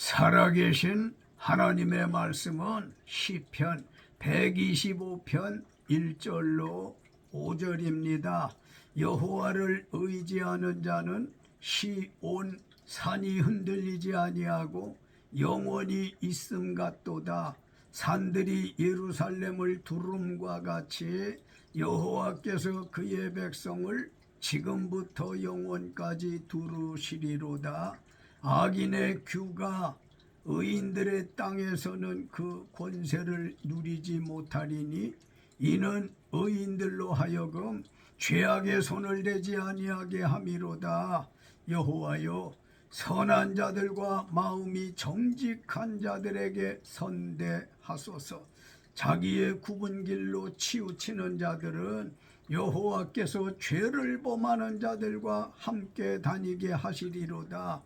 살아계신 하나님의 말씀은 시편 125편 1절로 5절입니다. 여호와를 의지하는 자는 시온 산이 흔들리지 아니하고 영원히 있음 같도다. 산들이 예루살렘을 두rum과 같이 여호와께서 그의 백성을 지금부터 영원까지 두루시리로다. 악인의 규가 의인들의 땅에서는 그 권세를 누리지 못하리니 이는 의인들로 하여금 죄악의 손을 대지 아니하게 함이로다. 여호와여 선한 자들과 마음이 정직한 자들에게 선대하소서. 자기의 굽은 길로 치우치는 자들은 여호와께서 죄를 범하는 자들과 함께 다니게 하시리로다.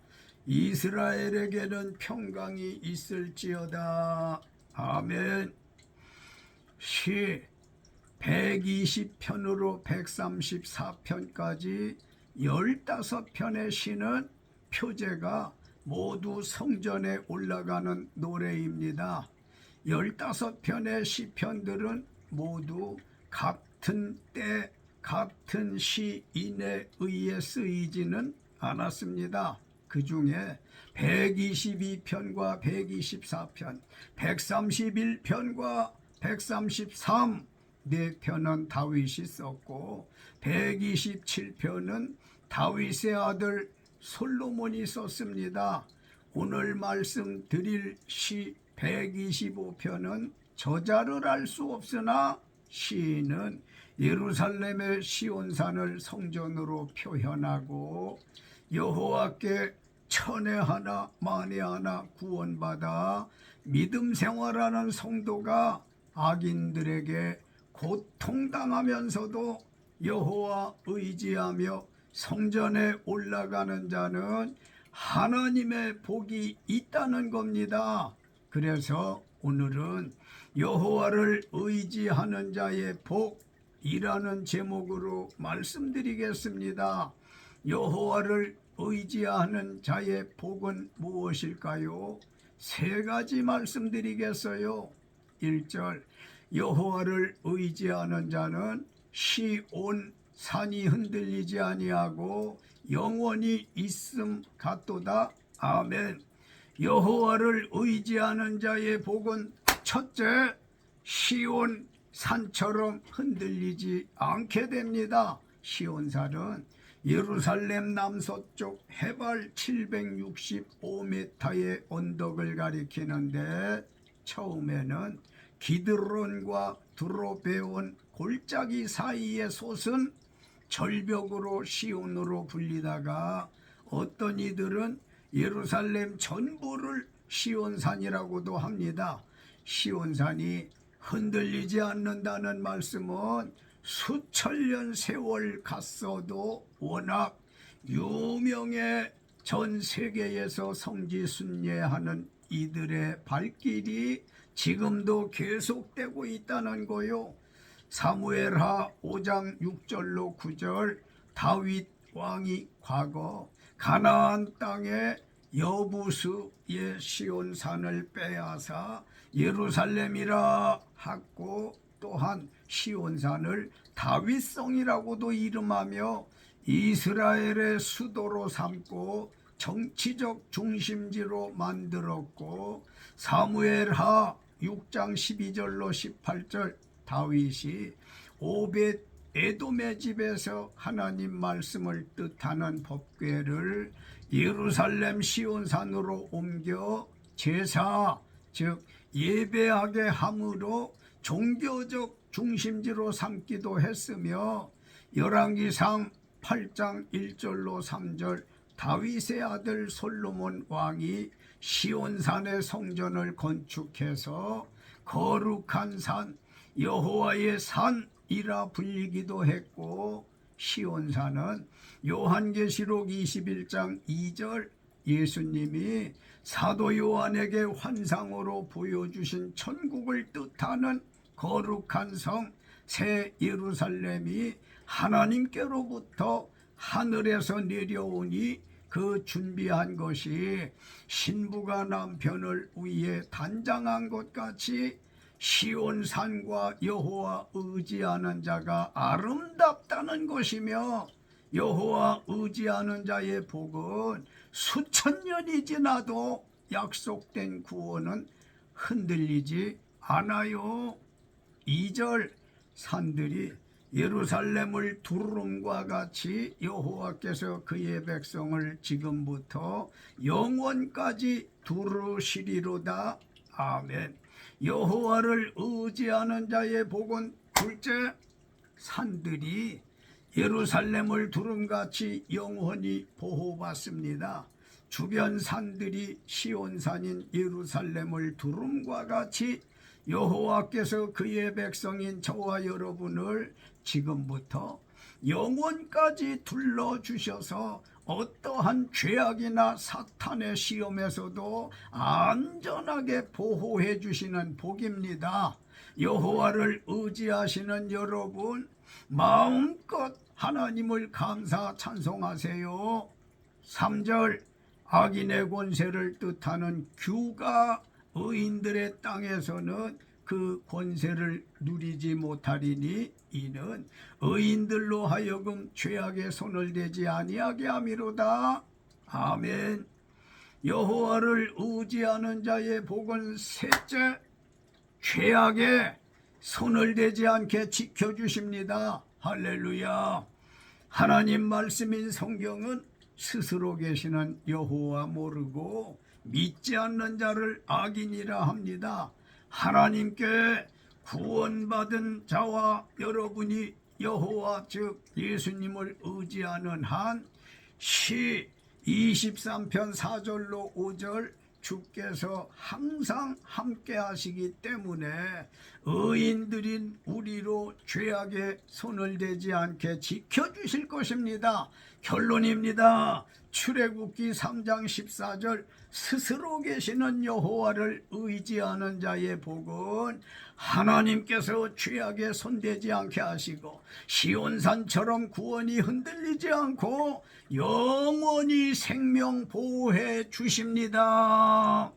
이스라엘에게는 평강이 있을지어다. 아멘. 시 120편으로 134편까지 15편의 시는 표제가 모두 성전에 올라가는 노래입니다. 15편의 시편들은 모두 같은 때 같은 시인에 의해 쓰이지는 않았습니다. 그 중에 122편과 124편, 131편과 133, 네 편은 다윗이 썼고 127편은 다윗의 아들 솔로몬이 썼습니다. 오늘 말씀 드릴 시 125편은 저자를 알 수 없으나 시인은 예루살렘의 시온산을 성전으로 표현하고 여호와께 천에 하나 만에 하나 구원받아 믿음 생활하는 성도가 악인들에게 고통당하면서도 여호와 의지하며 성전에 올라가는 자는 하나님의 복이 있다는 겁니다. 그래서 오늘은 여호와를 의지하는 자의 복이라는 제목으로 말씀드리겠습니다. 여호와를 의지하는 자의 복은 무엇일까요? 세 가지 말씀드리겠어요. 1절 여호와를 의지하는 자는 시온 산이 흔들리지 아니하고 영원히 있음 같도다. 아멘. 여호와를 의지하는 자의 복은 첫째 시온 산처럼 흔들리지 않게 됩니다. 시온산은 예루살렘 남서쪽 해발 765m의 언덕을 가리키는데 처음에는 기드론과 두로베온 골짜기 사이의 솟은 절벽으로 시온으로 불리다가 어떤 이들은 예루살렘 전부를 시온산이라고도 합니다. 시온산이 흔들리지 않는다는 말씀은 수천 년 세월 갔어도 워낙 유명해 전 세계에서 성지순례하는 이들의 발길이 지금도 계속되고 있다는 거요. 사무엘하 5장 6절로 9절 다윗 왕이 과거 가나안 땅에 여부스의 시온산을 빼앗아 예루살렘이라 하고 또한 시온산을 다윗성이라고도 이름하며 이스라엘의 수도로 삼고 정치적 중심지로 만들었고 사무엘하 6장 12절로 18절 다윗이 오벳 에돔의 집에서 하나님 말씀을 뜻하는 법궤를 예루살렘 시온산으로 옮겨 제사 즉 예배하게 함으로 종교적 중심지로 삼기도 했으며 열왕기상 8장 1절로 3절 다윗의 아들 솔로몬 왕이 시온산의 성전을 건축해서 거룩한 산 여호와의 산이라 불리기도 했고 시온산은 요한계시록 21장 2절 예수님이 사도 요한에게 환상으로 보여주신 천국을 뜻하는 거룩한 성 새 예루살렘이 하나님께로부터 하늘에서 내려오니 그 준비한 것이 신부가 남편을 위해 단장한 것 같이 시온산과 여호와 의지하는 자가 아름답다는 것이며 여호와 의지하는 자의 복은 수천 년이 지나도 약속된 구원은 흔들리지 않아요. 2절 산들이 예루살렘을 두름과 같이 여호와께서 그의 백성을 지금부터 영원까지 두르시리로다. 아멘. 여호와를 의지하는 자의 복은 둘째 산들이 예루살렘을 두름같이 영원히 보호받습니다. 주변 산들이 시온산인 예루살렘을 두름과 같이 여호와께서 그의 백성인 저와 여러분을 지금부터 영원까지 둘러 주셔서 어떠한 죄악이나 사탄의 시험에서도 안전하게 보호해 주시는 복입니다. 여호와를 의지하시는 여러분 마음껏 하나님을 감사 찬송하세요. 3절 악인의 권세를 뜻하는 규가 의인들의 땅에서는 그 권세를 누리지 못하리니 이는 의인들로 하여금 죄악의 손을 대지 아니하게 함이로다. 아멘. 여호와를 의지하는 자의 복은 셋째 죄악에 손을 대지 않게 지켜 주십니다. 할렐루야. 하나님 말씀인 성경은 스스로 계시는 여호와 모르고 믿지 않는 자를 악인이라 합니다. 하나님께 구원받은 자와 여러분이 여호와 즉 예수님을 의지하는 한 시 23편 4절로 5절 주께서 항상 함께 하시기 때문에 의인들인 우리로 죄악에 손을 대지 않게 지켜주실 것입니다. 결론입니다. 출애굽기 3장 14절 스스로 계시는 여호와를 의지하는 자의 복은 하나님께서 죄악에 손대지 않게 하시고 시온산처럼 구원이 흔들리지 않고 영원히 생명 보호해 주십니다.